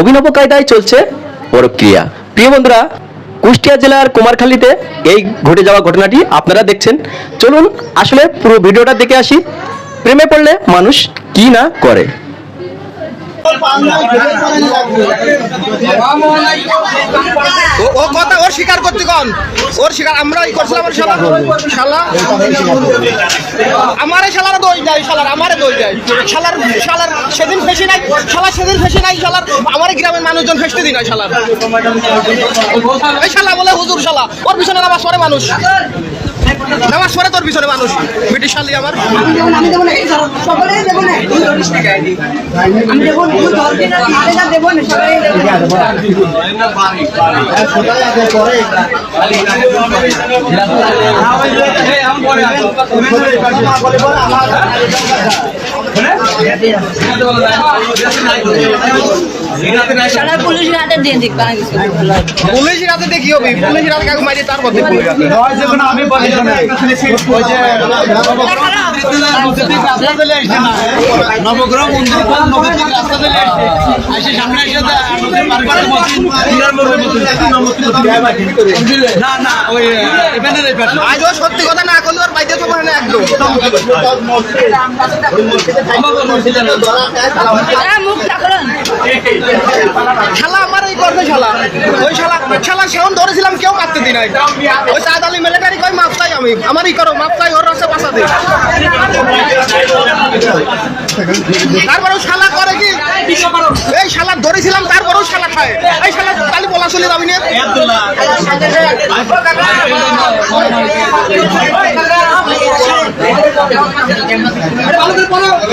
অভিনব কায়দায় চলছে পরক্রিয়া প্রিয় বন্ধুরা, কুষ্টিয়া জেলার কুমারখালীতে এই ঘটে যাওয়া ঘটনাটি আপনারা দেখছেন। চলুন, আসলে পুরো ভিডিওটা দেখে আসি। প্রেমে পড়লে মানুষ কি না করে? ও- কথা ওর স্বীকার করতে কন। ওর স্বীকার, আমরা ই করছিলাম আমার শালা। শালা? আমারে শালার দই যায় শালার, আমারে দই যায় শালার শালার সেদিন ফেসি নাই, শালা সেদিন ফেসি নাই, শালার আমার গ্রামের মানুষজন ফেসতে দিন এই শালা বলে হুজুর শালা, ওর পিছনে নামাজ পড়ে মানুষ। নামাজ পড়ে তোর পিছনে মানুষ। ব্রিটিশ শালি আমার। আমি দেবো না সকলে দেবো না আমি দেবো না না আলাদা দেবো না সবাই দেবো সারা পুলিশ হাতে দিয়ে দিক পুলিশ রাতে দেখি হবি? পুলিশ রাতে কাকু মারি তার পথে পুলিশ রাতে নবগ্রহ মন্দির নবদ্বীপ রাস্তা থেকে আসে। সামনে এসে না না ওই এখানে সত্যি কথা না করলে ওর বাইতে তো না একদম। মুখ ঠাকুরন শালা, আমার এই করবে শালা। ওই শালা শালা, সেও ধরেছিলাম, কেউ মারতে দি নাই। ওই সাদ আলী মিলিটারি কই মাপ চাই আমি। আমারই করো মাপ চাই, ওর রাস্তা বাসা দে। তারপরেও শালা করে কি? এই শালা ধরেছিলাম, তারপরেও শালা খায়। এই শালা তালি বলা চলে যাবি না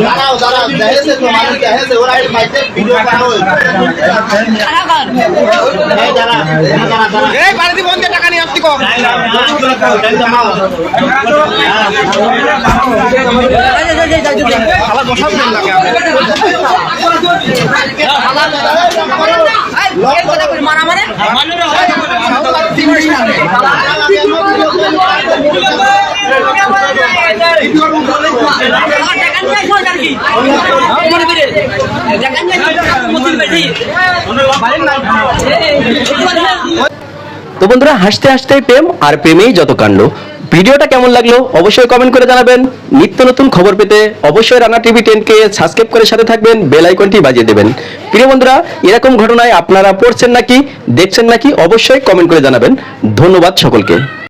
দাঁড়াও দাঁড়াও দেখেছে তো মানুষ দেখেছে ওরা এই মাইকে ভিডিও বানাও। এই দাঁড়া দাঁড়া দাঁড়া। এই বাড়িতে বন্ধে টাকা নিয়ে কম লাগে মারা মানে তো বন্ধুরা, হাসতে হাসতে প্রেম আর প্রেমেই যত কাণ্ড। ভিডিওটা কেমন লাগল অবশ্যই কমেন্ট করে জানাবেন। নিত্য নতুন খবর পেতে অবশ্যই রানা টিভি টেনকে সাবস্ক্রাইব করে সাথে থাকবেন বেল আইকনটি বাজিয়ে দেবেন। প্রিয় বন্ধুরা, এরকম ঘটনায় আপনারা পড়ছেন নাকি, দেখছেন নাকি, অবশ্যই কমেন্ট করে জানাবেন। ধন্যবাদ সকলকে।